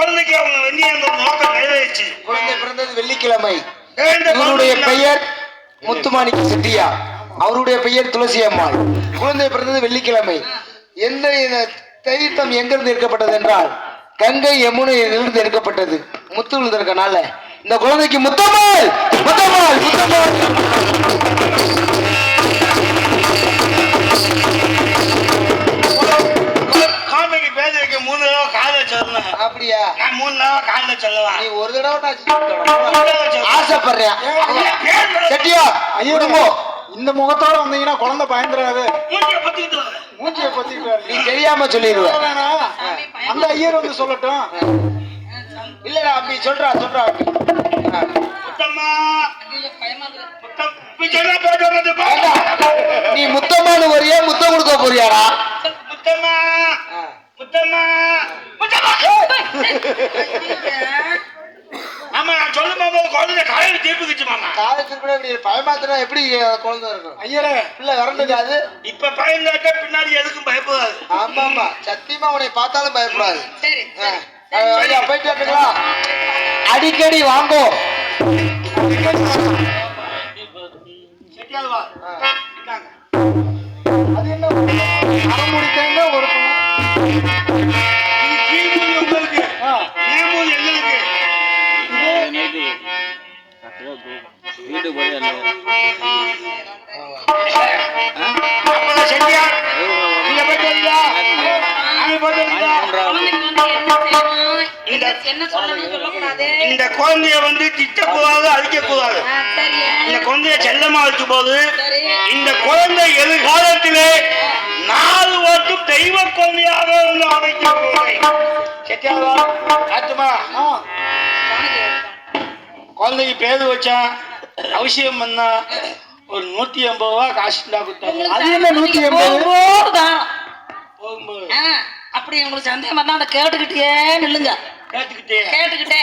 குழந்தைக்கு அவங்க வெண்ணிய அந்த நோக்கம் நிறைவேறிச்சு. குழந்தை பிறந்தது வெள்ளிக்கிழமை. இவருடைய பெயர் முத்துமாணிக்க செட்டியா அவருடைய பெயர் துளசி அம்மாள். குழந்தை பிறந்தது வெள்ளிக்கிழமை. எந்த இந்த தீர்த்தம் எங்கிருந்து எடுக்கப்பட்டது என்றால் கங்கை யமுனையிலிருந்து எடுக்கப்பட்டது. முத்து விழுந்திருக்கனால. இந்த குழந்தைக்கு முத்தம்மாள்! முத்தம்மாள்! முத்தம்மாள்! அப்படியா? நான் மூணு தடவை காலைல சொல்லவா நீ ஒரு தடவை. ஆசைப்படுறேன். செட்டியா ஐயோ இந்த முகத்தோட வந்தீங்கன்னா குழந்தை பயந்துடாது மூஞ்சியை பத்திக்கிட்டு நீ தெரியாம சொல்லிடுவ. வேணாம் அந்த ஐயர் வந்து சொல்லட்டும். இல்லடா அப்படி சொல்றா சொல்றா அப்படி. முத்தம். நீ முத்தம்மானு வரியா முத்தம் கொடுக்க போறியாடா? முத்தம்மா. ஆ. முத்தம்மா முத்தம்மா ஆமா நான் சொல்லும் போது குழந்தை காலையில திருப்பிக்கிச்சு மாமா. காலத்துக்கு கூட இப்படி பயமாத்தினா எப்படி குழந்தை இருக்கும்? ஐயரே. பிள்ளை இறந்துக்காது இப்ப பயந்தாட்ட பின்னாடி எதுக்கும் பயப்படாது. ஆமா ஆமா சத்தியமா உன்னை பார்த்தாலும் பயப்படாது. சரி ஐயா போயிட்டு வரட்டுங்களா? அடிக்கடி வாங்கோ. அது என்ன? அரை போய் செட்டியார் நீங்க இந்த குழந்தைய வந்து திட்டக்கூடாது அழிக்கக்கூடாது இந்த குழந்தைய செல்லமா வைக்கும் போது இந்த குழந்தை எதிர்காலத்திலே நாலு வருஷம் தெய்வ குழந்தைய ஆத்துமா. கணக்கு குழந்தைக்கு பேரு வச்சான் அவசியம் பண்ணா ஒரு நூத்தி ஐம்பது ரூபா காசு நூத்தி எண்பது போகும்போது அப்படி உங்களுக்கு சந்தேகம் வந்தா அதை கேட்டுக்கிட்டே நில்லுங்க. கேட்டுக்கிட்டே. கேட்டுக்கிட்டே.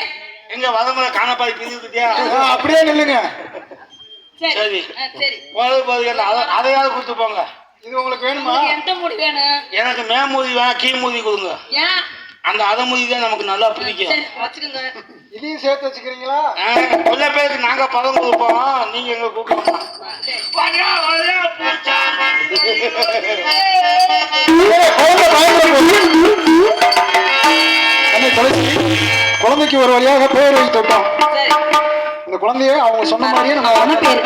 எங்க வரமுறை காணப்பாடி பிரிஞ்சுக்கிட்டியா அப்படியே நில்லுங்க. சரி. சரி. போது போது அதை- அதையாவது கொடுத்து போங்க. இது உங்களுக்கு வேணுமா? உங்களுக்கு எந்த முடி வேணும்? எனக்கு வேணாம் கீழ்மூதி கொடுங்க. ஏன்? அந்த அதமுதி தான் நமக்கு நல்லா பிடிக்கும். வச்சுக்கோங்க. இதையும் சேர்த்து வச்சுக்கிறீங்களா? கொல்ல பேருக்கு நாங்க பதம் கொடுப்போம். நீங்க எங்க தொலைச்சி குழந்தைக்கு ஒரு வழியாக பேர் வைத்து விட்டோம் குழந்தைய அவங்க சொன்ன மாதிரியே நம்ம பேர்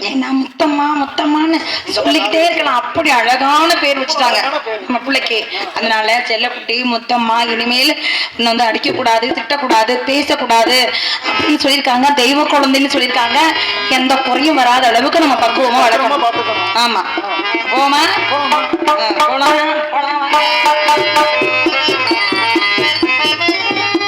ஏன்னா முத்தம்மா முத்தம்மான்னு சொல்லிக்கிட்டே இருக்கலாம். அப்படி அழகான பேர் வச்சுட்டாங்க. நம்ம பிள்ளைக்கு. அதனால செல்லக்குட்டி முத்தம்மா இனிமேல் இன்னும் வந்து அடிக்கக்கூடாது திட்டக்கூடாது பேசக்கூடாது அப்படின்னு சொல்லியிருக்காங்க. தெய்வ குழந்தைன்னு சொல்லியிருக்காங்க. எந்த குறையும் வராத அளவுக்கு நம்ம பக்குவமா வளர்க்கணும். ஆமா. போமா போலாம்.